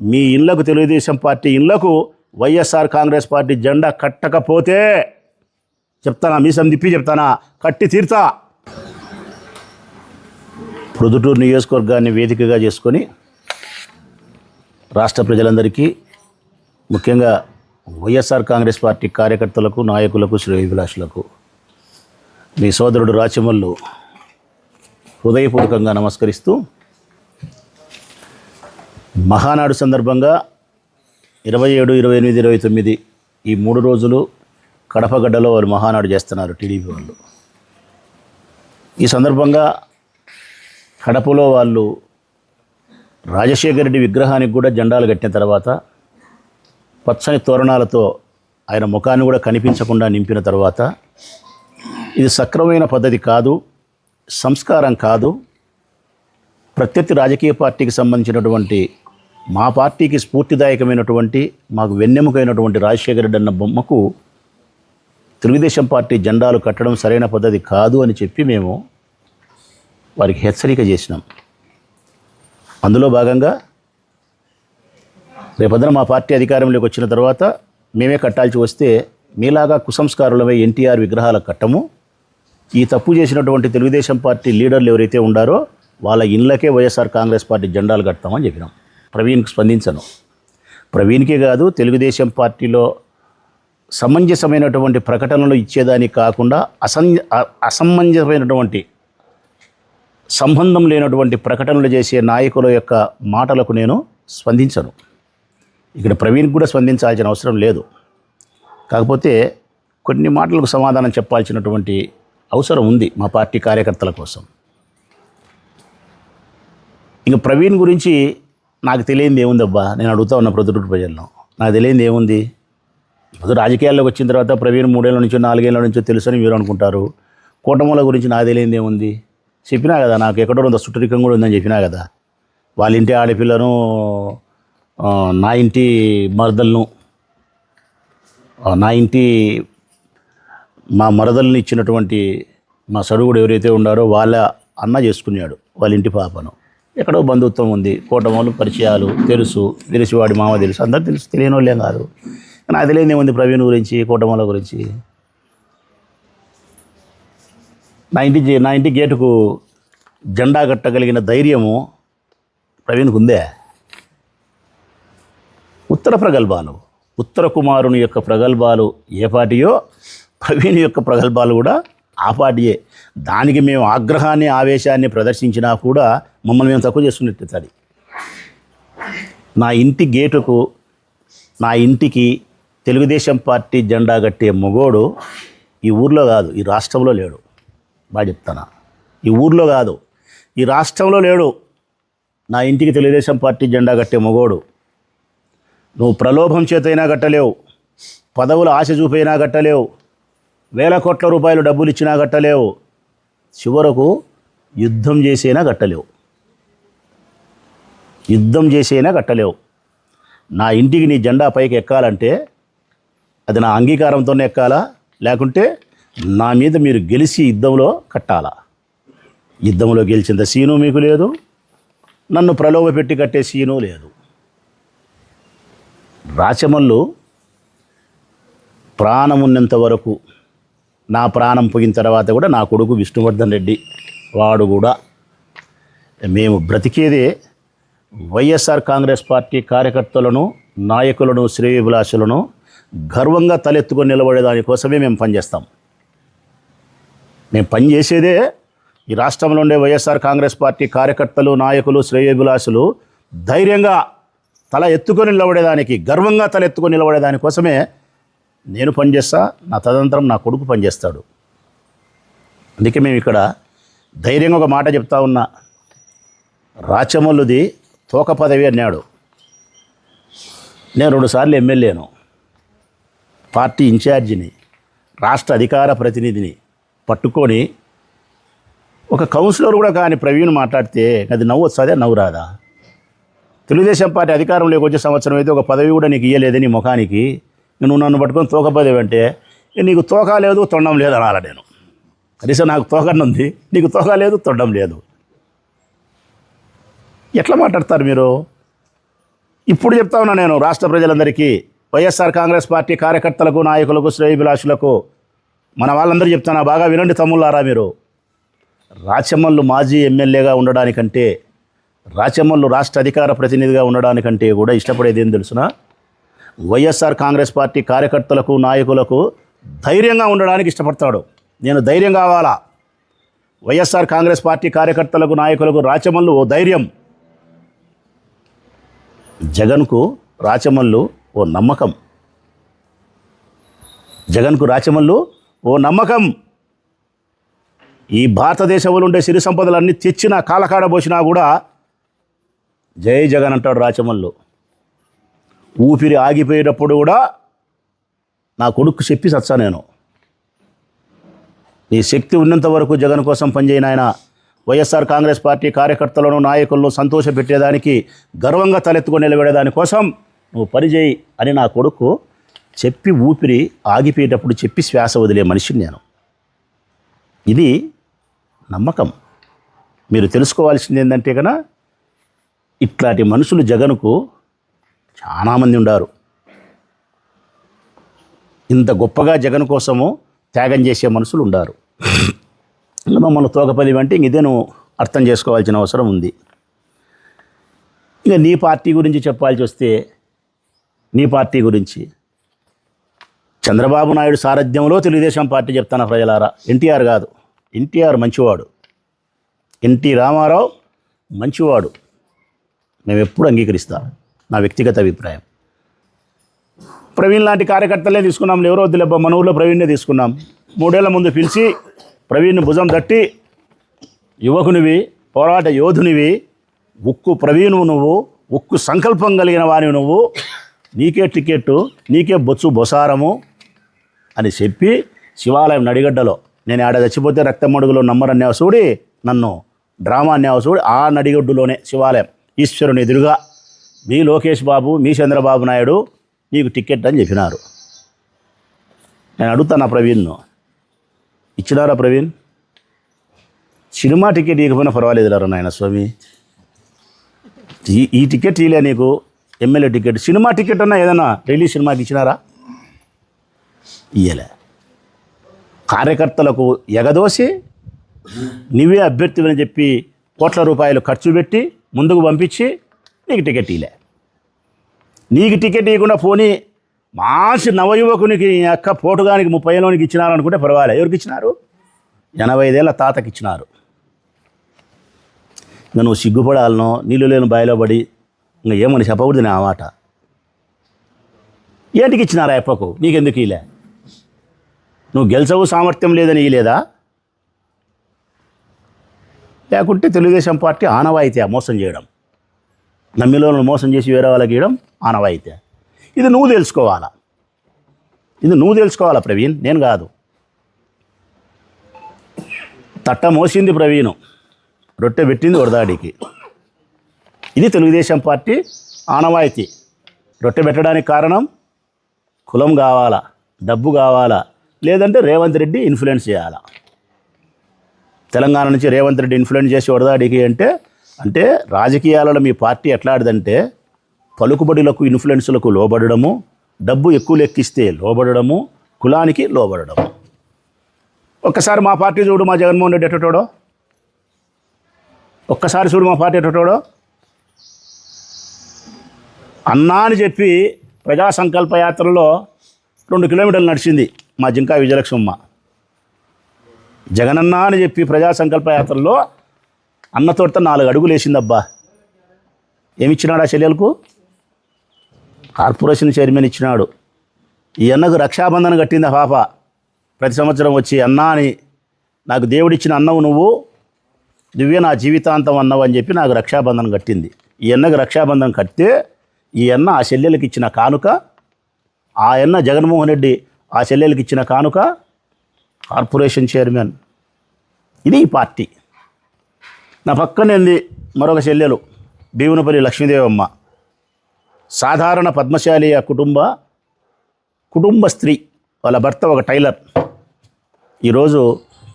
మీ ఇళ్ళకు తెలుగుదేశం పార్టీ ఇళ్ళకు వైఎస్ఆర్ కాంగ్రెస్ పార్టీ జెండా కట్టకపోతే చెప్తానా? మీసం తిప్పి చెప్తానా? కట్టి తీర్తా. ప్రొద్దుటూరు నియోజకవర్గాన్ని వేదికగా చేసుకొని రాష్ట్ర ప్రజలందరికీ ముఖ్యంగా వైఎస్ఆర్ కాంగ్రెస్ పార్టీ కార్యకర్తలకు నాయకులకు శ్రేయభిలాషులకు మీ సోదరుడు రాచమల్లు హృదయపూర్వకంగా నమస్కరిస్తూ మహానాడు సందర్భంగా ఇరవై ఏడు ఇరవై ఎనిమిది ఇరవై తొమ్మిది ఈ మూడు రోజులు కడపగడ్డలో వాళ్ళు మహానాడు చేస్తున్నారు టీడీపీ వాళ్ళు. ఈ సందర్భంగా కడపలో వాళ్ళు రాజశేఖర రెడ్డి విగ్రహానికి కూడా జెండాలు కట్టిన తర్వాత పచ్చని తోరణాలతో ఆయన ముఖాన్ని కూడా కనిపించకుండా నింపిన తర్వాత ఇది సక్రమమైన పద్ధతి కాదు సంస్కారం కాదు ప్రత్యర్థి రాజకీయ పార్టీకి సంబంధించినటువంటి మా పార్టీకి స్ఫూర్తిదాయకమైనటువంటి మాకు వెన్నెముకైనటువంటి రాజశేఖర రెడ్డి అన్న బొమ్మకు తెలుగుదేశం పార్టీ జెండాలు కట్టడం సరైన పద్ధతి కాదు అని చెప్పి మేము వారికి హెచ్చరిక చేసినాం. అందులో భాగంగా రేపొద్దున మా పార్టీ అధికారంలోకి వచ్చిన తర్వాత మేమే కట్టాల్సి వస్తే మీలాగా కుసంస్కారులమై ఎన్టీఆర్ విగ్రహాల కట్టము. ఈ తప్పు చేసినటువంటి తెలుగుదేశం పార్టీ లీడర్లు ఎవరైతే ఉండారో వాళ్ళ ఇళ్ళకే వైఎస్ఆర్ కాంగ్రెస్ పార్టీ జెండాలు కడతామని చెప్పినాం. ప్రవీణ్కి స్పందించను. ప్రవీణ్కే కాదు తెలుగుదేశం పార్టీలో సమంజసమైనటువంటి ప్రకటనలు ఇచ్చేదానికి కాకుండా అసం అసమంజసమైనటువంటి సంబంధం లేనటువంటి ప్రకటనలు చేసే నాయకుల యొక్క మాటలకు నేను స్పందించను. ఇక్కడ ప్రవీణ్ కూడా స్పందించాల్సిన అవసరం లేదు. కాకపోతే కొన్ని మాటలకు సమాధానం చెప్పాల్సినటువంటి అవసరం ఉంది మా పార్టీ కార్యకర్తల కోసం. ఇంక ప్రవీణ్ గురించి నాకు తెలియంది ఏముందబ్బా? నేను అడుగుతా ఉన్న ప్రొద్దుటూరు ప్రజలను నాకు తెలియంది ఏముంది? ఇప్పుడు రాజకీయాల్లోకి వచ్చిన తర్వాత ప్రవీణ్ మూడేళ్ళ నుంచో నాలుగేళ్ళ నుంచో తెలుసని మీరు అనుకుంటారు. కూటముల గురించి నాకు తెలియంది ఏముంది? చెప్పినా కదా నాకు ఎక్కడో ఉందో సుట్టరికం కూడా ఉందని చెప్పినా కదా. వాళ్ళ ఇంటి ఆడపిల్లను నా ఇంటి మరదలను నా ఇంటి మా మరదల్ని ఇచ్చినటువంటి మా సడుగుడు ఎవరైతే ఉన్నారో వాళ్ళ అన్న చేసుకున్నాడు వాళ్ళ ఇంటి పాపను. ఎక్కడో బంధుత్వం ఉంది. కూటములు పరిచయాలు తెలుసు. తెలిసివాడి మామ తెలుసు. అందరు తెలుసు. తెలియని వాళ్ళేం కాదు నాకు తెలియదు ఉంది ప్రవీణ్ గురించి కూటముల గురించి? నా ఇంటి జే- నా ఇంటి గేటుకు జెండా కట్టగలిగిన ధైర్యము ప్రవీణ్కు ఉందే? ఉత్తర ప్రగల్భాలు. ఉత్తర కుమారుని యొక్క ప్రగల్భాలు ఏ పాటియో ప్రవీణ్ యొక్క ప్రగల్భాలు కూడా ఆ పాటియే దానికి మేము ఆగ్రహాన్ని ఆవేశాన్ని ప్రదర్శించినా కూడా మమ్మల్ని మేము తక్కువ చేసుకున్నట్టు నా ఇంటి గేటుకు నా ఇంటికి తెలుగుదేశం పార్టీ జెండా కట్టే మొగోడు ఈ ఊర్లో కాదు ఈ రాష్ట్రంలో లేడు. బాగా చెప్తానా? ఈ ఊర్లో కాదు ఈ రాష్ట్రంలో లేడు. నా ఇంటికి తెలుగుదేశం పార్టీ జెండా కట్టే మొగోడు. నువ్వు ప్రలోభం చేతైనా కట్టలేవు పదవుల ఆశ చూపైనా కట్టలేవు వేల కోట్ల రూపాయలు డబ్బులు ఇచ్చినా కట్టలేవు చివరకు యుద్ధం చేసైనా కట్టలేవు. యుద్ధం చేసైనా కట్టలేవు. నా ఇంటికి నీ జెండా పైకి ఎక్కాలంటే అది నా అంగీకారంతోనే ఎక్కాలా? లేకుంటే నా మీద మీరు గెలిచి యుద్ధంలో కట్టాలా? యుద్ధంలో గెలిచింత సీను మీకు లేదు. నన్ను ప్రలోభ పెట్టి కట్టే సీను లేదు. రాచమల్లు ప్రాణమున్నంత వరకు నా ప్రాణం పోయిన తర్వాత కూడా నా కొడుకు విష్ణువర్ధన్ రెడ్డి వాడు కూడా మేము బ్రతికేదే వైఎస్ఆర్ కాంగ్రెస్ పార్టీ కార్యకర్తలను నాయకులను శ్రేయభిలాషులను గర్వంగా తలెత్తుకొని నిలబడే దానికోసమే మేము పనిచేస్తాం. మేము పనిచేసేదే ఈ రాష్ట్రంలో ఉండే వైఎస్ఆర్ కాంగ్రెస్ పార్టీ కార్యకర్తలు నాయకులు శ్రేయోభిలాషులు ధైర్యంగా తల ఎత్తుకొని నిలబడేదానికి గర్వంగా తల ఎత్తుకొని నిలబడేదానికోసమే కోసమే నేను పనిచేస్తా నా తదంతరం నా కొడుకు పనిచేస్తాడు. అందుకే మేము ఇక్కడ ధైర్యంగా ఒక మాట చెప్తా ఉన్నా. రాచమల్లుది తోక పదవి అన్నాడు. నేను రెండుసార్లు ఎమ్మెల్యేను. పార్టీ ఇన్ఛార్జిని రాష్ట్ర అధికార ప్రతినిధిని పట్టుకొని ఒక కౌన్సిలర్ కూడా కానీ ప్రవీణ్ మాట్లాడితే అది నవ్వు వస్తుందే నవ్వు రాదా తెలుగుదేశం పార్టీ అధికారంలోకి వచ్చే సంవత్సరం అయితే ఒక పదవి కూడా నీకు ఇయ్యలేదని ముఖానికి నువ్వు నన్ను పట్టుకొని తోకపోదేవంటే అంటే నీకు తోక లేదు తొండం లేదు అనాల నేను. కనీసం నాకు తోకనుంది నీకు తోక లేదు తొండం లేదు. ఎట్లా మాట్లాడతారు మీరు? ఇప్పుడు చెప్తా ఉన్నా నేను రాష్ట్ర ప్రజలందరికీ వైఎస్ఆర్ కాంగ్రెస్ పార్టీ కార్యకర్తలకు నాయకులకు శ్రేయభిలాషులకు మన వాళ్ళందరూ చెప్తానా బాగా వినండి తమ్ముళ్ళారా మీరు. రాచమల్లు మాజీ ఎమ్మెల్యేగా ఉండడానికంటే రాచమల్లు రాష్ట్ర అధికార ప్రతినిధిగా ఉండడానికంటే కూడా ఇష్టపడేది ఏం తెలుసునా? వైఎస్ఆర్ కాంగ్రెస్ పార్టీ కార్యకర్తలకు నాయకులకు ధైర్యంగా ఉండడానికి ఇష్టపడతాడు. నేను ధైర్యం కావాలా? వైఎస్ఆర్ కాంగ్రెస్ పార్టీ కార్యకర్తలకు నాయకులకు రాచమల్లు ఓ ధైర్యం. జగన్కు రాచమల్లు ఓ నమ్మకం. జగన్కు రాచమల్లు ఓ నమ్మకం. ఈ భారతదేశంలో ఉండే సిరి సంపదలన్నీ తెచ్చిన కాలకాడబోసినా కూడా జై జగన్ అంటాడు రాచమల్లు. ఊపిరి ఆగిపోయేటప్పుడు కూడా నా కొడుకు చెప్పి సచ్చా నేను. నీ శక్తి ఉన్నంత వరకు జగన్ కోసం పనిచేయన ఆయన వైఎస్ఆర్ కాంగ్రెస్ పార్టీ కార్యకర్తలను నాయకులను సంతోషపెట్టేదానికి గర్వంగా తలెత్తుకొని నిలబడేదాని కోసం నువ్వు పనిచేయి అని నా కొడుకు చెప్పి ఊపిరి ఆగిపోయేటప్పుడు చెప్పి శ్వాస వదిలే మనిషిని నేను. ఇది నమ్మకం. మీరు తెలుసుకోవాల్సింది ఏంటంటే కనుక ఇట్లాంటి మనుషులు జగన్కు చాలామంది ఉండారు. ఇంత గొప్పగా జగన్ కోసము త్యాగం చేసే మనుషులు ఉండారు. మమ్మల్ని తోకపది అంటే ఇంక ఇదే నువ్వు అర్థం చేసుకోవాల్సిన అవసరం ఉంది. ఇక నీ పార్టీ గురించి చెప్పాల్సి వస్తే నీ పార్టీ గురించి. చంద్రబాబు నాయుడు సారథ్యంలో తెలుగుదేశం పార్టీ చెప్తాను ప్రజలారా. ఎన్టీఆర్ కాదు. ఎన్టీఆర్ మంచివాడు. ఎన్టీ రామారావు మంచివాడు. మేము ఎప్పుడు అంగీకరిస్తాం. నా వ్యక్తిగత అభిప్రాయం. ప్రవీణ్ లాంటి కార్యకర్తలే తీసుకున్నాం. ఎవరో వద్దులేబ్బా మన ఊళ్ళో ప్రవీణ్నే తీసుకున్నాం. మూడేళ్ళ ముందు పిలిచి ప్రవీణ్ భుజం తట్టి యువకునివి పోరాట యోధునివి ఉక్కు ప్రవీణువు నువ్వు ఉక్కు సంకల్పం కలిగిన వానివి నువ్వు నీకే టికెట్టు నీకే బొచ్చు బొసారము అని చెప్పి శివాలయం నడిగడ్డలో నేను ఆడ చచ్చిపోతే రక్తమడుగులో నమ్మరన్యావు చూడి నన్ను డ్రామా అన్యావు ఆ నడిగడ్డులోనే శివాలయం ఈశ్వరుని ఎదురుగా మీ లోకేష్ బాబు మీ చంద్రబాబు నాయుడు నీకు టికెట్ అని చెప్పినారు. నేను అడుగుతాను ఆ ప్రవీణ్ను? ఇచ్చినారా ప్రవీణ్? సినిమా టికెట్ ఇవ్వకపోయినా పర్వాలేదు నాయన స్వామి. ఈ ఈ టికెట్ ఇలే నీకు ఎమ్మెల్యే టికెట్. సినిమా టికెట్ అన్నా ఏదన్నా రిలీజ్ సినిమాకి ఇచ్చినారా? ఇయ్యలే. కార్యకర్తలకు ఎగదోసి నువ్వే అభ్యర్థివని చెప్పి కోట్ల రూపాయలు ఖర్చు పెట్టి ముందుకు పంపించి నీకు టికెట్ ఇలే నీకు టికెట్ ఇవ్వకుండా పోనీ మాసి నవయువకునికి అక్క పోటుగానికి ముప్పై ఏళ్ళకి ఇచ్చినారు అనుకుంటే పర్వాలే. ఎవరికి ఇచ్చినారు? ఎనభై ఐదేళ్ళ తాతకి ఇచ్చినారు. ఇంకా నువ్వు సిగ్గుపడాలనో నీళ్ళు లేని బాయిలో పడి ఇంకా ఏమని చెప్పకూడదు నా మాట. ఏంటికి ఇచ్చినారా ఎప్పకు? నీకెందుకు ఇలే నువ్వు గెలిచవు సామర్థ్యం లేదని ఇలేదా లేకుంటే తెలుగుదేశం పార్టీ ఆనవాయితీ మోసం చేయడం. నమ్మిలో మోసం చేసి వేరే వాళ్ళకి ఇవ్వడం ఆనవాయితీ. ఇది నువ్వు తెలుసుకోవాలా? ఇది నువ్వు తెలుసుకోవాలా ప్రవీణ్? నేను కాదు. తట్ట మోసింది ప్రవీణ్. రొట్టె పెట్టింది వరదాడికి. ఇది తెలుగుదేశం పార్టీ ఆనవాయితీ. రొట్టె పెట్టడానికి కారణం కులం కావాలా డబ్బు కావాలా లేదంటే రేవంత్ రెడ్డి ఇన్ఫ్లుయెన్స్ చేయాలా? తెలంగాణ నుంచి రేవంత్ రెడ్డి ఇన్ఫ్లుయెన్స్ చేసి వరదాడికి అంటే అంటే రాజకీయాలలో మీ పార్టీ ఎట్లాడిదంటే పలుకుబడులకు ఇన్ఫ్లుయెన్స్లకు లోబడము డబ్బు ఎక్కువ లెక్కిస్తే లోబడము కులానికి లోబడము ఒక్కసారి మా పార్టీ చూడు మా జగన్మోహన్ రెడ్డి ఎట్టటోడో ఒక్కసారి చూడు మా పార్టీ ఎట్టటోడో అన్నా అని చెప్పి ప్రజా సంకల్ప యాత్రలో రెండు కిలోమీటర్లు నడిచింది మా జింకా విజయలక్ష్మమ్మ. జగనన్న అని చెప్పి ప్రజా సంకల్ప యాత్రలో అన్నతోట నాలుగు అడుగులు వేసిందబ్బా. ఏమిచ్చినాడు ఆ చెల్లెలకు? కార్పొరేషన్ చైర్మన్ ఇచ్చినాడు. ఈ అన్నకు రక్షాబంధన కట్టింది ఆ పాప? ప్రతి సంవత్సరం వచ్చి అన్నా అని నాకు దేవుడిచ్చిన అన్నవు నువ్వు నువ్వే నా జీవితాంతం అన్నవు అని చెప్పి నాకు రక్షాబంధనం కట్టింది. ఈ అన్నకు రక్షాబంధనం కడితే ఈ అన్న ఆ చెల్లెలకి ఇచ్చిన కానుక ఆ అన్న జగన్మోహన్ రెడ్డి ఆ చెల్లెలకి ఇచ్చిన కానుక కార్పొరేషన్ చైర్మన్ ఇది ఈ పార్టీ. నా పక్కనే ఉంది మరొక చెల్లెలు భీమునపల్లి లక్ష్మీదేవమ్మ. సాధారణ పద్మశాలి ఆ కుటుంబ కుటుంబ స్త్రీ వాళ్ళ భర్త ఒక టైలర్. ఈరోజు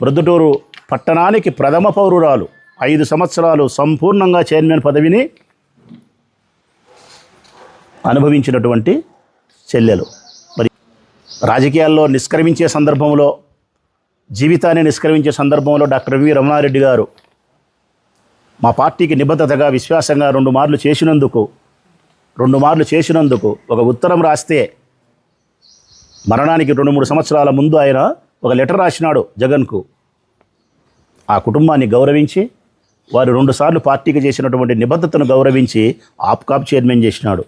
ప్రొద్దుటూరు పట్టణానికి ప్రథమ పౌరురాలు ఐదు సంవత్సరాలు సంపూర్ణంగా చైర్మన్ పదవిని అనుభవించినటువంటి చెల్లెలు. మరి రాజకీయాల్లో నిష్క్రమించే సందర్భంలో జీవితాన్ని నిష్క్రమించే సందర్భంలో డాక్టర్ వి రమణారెడ్డి గారు మా పార్టీకి నిబద్ధతగా విశ్వాసంగా రెండు మార్లు చేసినందుకు రెండు మార్లు చేసినందుకు ఒక ఉత్తరం రాస్తే మరణానికి రెండు మూడు సంవత్సరాల ముందు ఆయన ఒక లెటర్ రాసినాడు జగన్కు. ఆ కుటుంబాన్ని గౌరవించి వారు రెండుసార్లు పార్టీకి చేసినటువంటి నిబద్ధతను గౌరవించి ఆప్కాప్ చైర్మన్ చేసినాడు.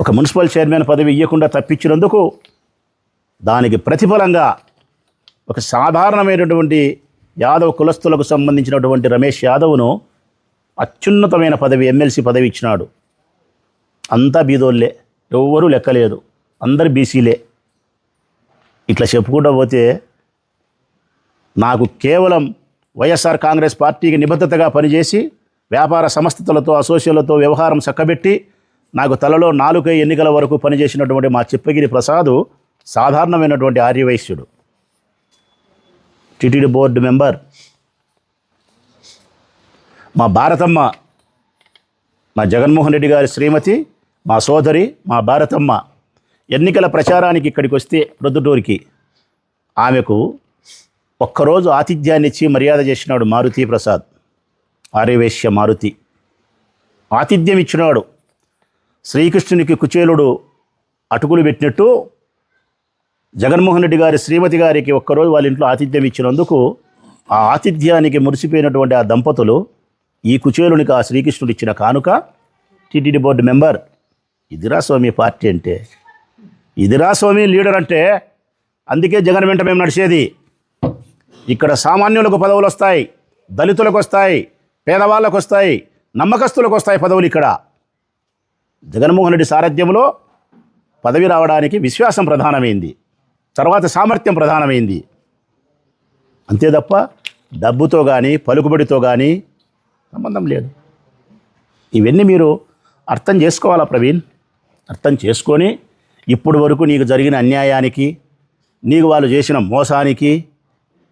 ఒక మున్సిపల్ చైర్మన్ పదవి ఇవ్వకుండా తప్పించినందుకు దానికి ప్రతిఫలంగా ఒక సాధారణమైనటువంటి యాదవ్ కులస్తులకు సంబంధించినటువంటి రమేష్ యాదవ్ను అత్యున్నతమైన పదవి ఎమ్మెల్సీ పదవి ఇచ్చినాడు. అంతా బీదోళ్ళే ఎవ్వరూ లెక్కలేదు. అందరు బీసీలే. ఇట్లా చెప్పుకుంటూ పోతే నాకు కేవలం వైఎస్ఆర్ కాంగ్రెస్ పార్టీకి నిబద్ధతగా పనిచేసి వ్యాపార సంస్థలతో అసోసియేలతో వ్యవహారం చక్కబెట్టి నాకు తలలో నాలుగై ఎన్నికల వరకు పనిచేసినటువంటి మా చిప్పగిరి ప్రసాదు సాధారణమైనటువంటి ఆర్యవైశ్యుడు. TTD board member. మా భారతమ్మ మా జగన్మోహన్ రెడ్డి గారి శ్రీమతి మా సోదరి మా భారతమ్మ ఎన్నికల ప్రచారానికి ఇక్కడికి వస్తే ప్రొద్దుటూరికి ఆమెకు ఒక్కరోజు ఆతిథ్యాన్ని ఇచ్చి మర్యాద చేసినాడు మారుతి ప్రసాద్. ఆర్యవేశ్య మారుతి. ఆతిథ్యం ఇచ్చినాడు. శ్రీకృష్ణునికి కుచేలుడు అటుకులు పెట్టినట్టు జగన్మోహన్ రెడ్డి గారి శ్రీమతి గారికి ఒక్కరోజు వాళ్ళ ఇంట్లో ఆతిథ్యం ఇచ్చినందుకు ఆ ఆతిథ్యానికి మురిసిపోయినటువంటి ఆ దంపతులు ఈ కుచేలునికి ఆ శ్రీకృష్ణుడు ఇచ్చిన కానుక టీటీడీ బోర్డు మెంబర్ ఇదిరా స్వామి పార్టీ అంటే ఇదిరా స్వామి లీడర్ అంటే అందుకే జగన్ వెంట మేము నడిచేది. ఇక్కడ సామాన్యులకు పదవులు వస్తాయి దళితులకు వస్తాయి పేదవాళ్ళకు వస్తాయి నమ్మకస్తులకు వస్తాయి పదవులు ఇక్కడ. జగన్మోహన్ రెడ్డి సారథ్యంలో పదవి రావడానికి విశ్వాసం ప్రధానమైంది. తర్వాత సామర్థ్యం ప్రధానమైంది. అంతే తప్ప డబ్బుతో కానీ పలుకుబడితో కానీ సంబంధం లేదు. ఇవన్నీ మీరు అర్థం చేసుకోవాలా ప్రవీణ్? అర్థం చేసుకొని ఇప్పుడు వరకు నీకు జరిగిన అన్యాయానికి నీకు వాళ్ళు చేసిన మోసానికి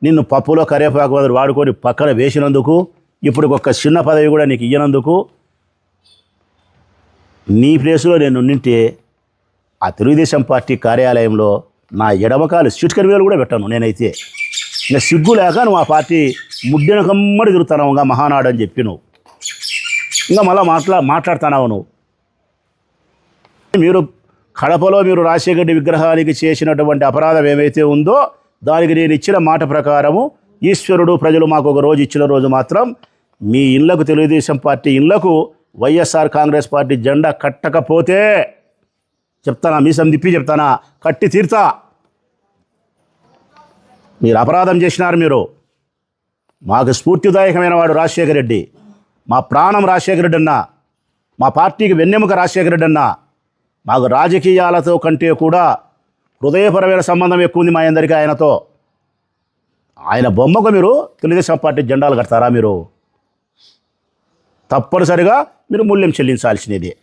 నిన్ను పప్పులో కరేపాకు వదిలి వాడుకొని పక్కన వేసినందుకు ఇప్పుడు ఒక చిన్న పదవి కూడా నీకు ఇయ్యనందుకు నీ ప్లేసులో నేను ఉంటే ఆ తెలుగుదేశం పార్టీ కార్యాలయంలో నా ఎడమకాలు చిట్కరి వేలు కూడా పెట్టాను నేనైతే. ఇంకా సిగ్గు లేక నువ్వు ఆ పార్టీ ముడ్డిన కమ్మడి తిరుగుతాను ఇంకా మహానాడు అని చెప్పి నువ్వు ఇంకా మళ్ళీ మాట్లా మాట్లాడుతున్నావు నువ్వు. మీరు కడపలో మీరు రాజశేఖర విగ్రహానికి చేసినటువంటి అపరాధం ఏమైతే ఉందో దానికి నేను ఇచ్చిన మాట ప్రకారము ఈశ్వరుడు ప్రజలు మాకు ఒక రోజు ఇచ్చిన రోజు మాత్రం మీ ఇళ్ళకు తెలుగుదేశం పార్టీ ఇళ్ళకు వైఎస్ఆర్ కాంగ్రెస్ పార్టీ జెండా కట్టకపోతే చెప్తానా? మీసం తిప్పి చెప్తానా? కట్టి తీర్తా. మీరు అపరాధం చేసినారు మీరు. మాకు స్ఫూర్తిదాయకమైన వాడు రాజశేఖర రెడ్డి. మా ప్రాణం రాజశేఖర రెడ్డి అన్న. మా పార్టీకి వెన్నెముక రాజశేఖర రెడ్డి అన్న. మాకు రాజకీయాలతో కంటే కూడా హృదయపరమైన సంబంధం ఎక్కువ ఉంది మా అందరికీ ఆయనతో. ఆయన బొమ్మకు మీరు తెలుగుదేశం పార్టీ జెండాలు కడతారా మీరు? తప్పనిసరిగా మీరు మూల్యం చెల్లించాల్సినది.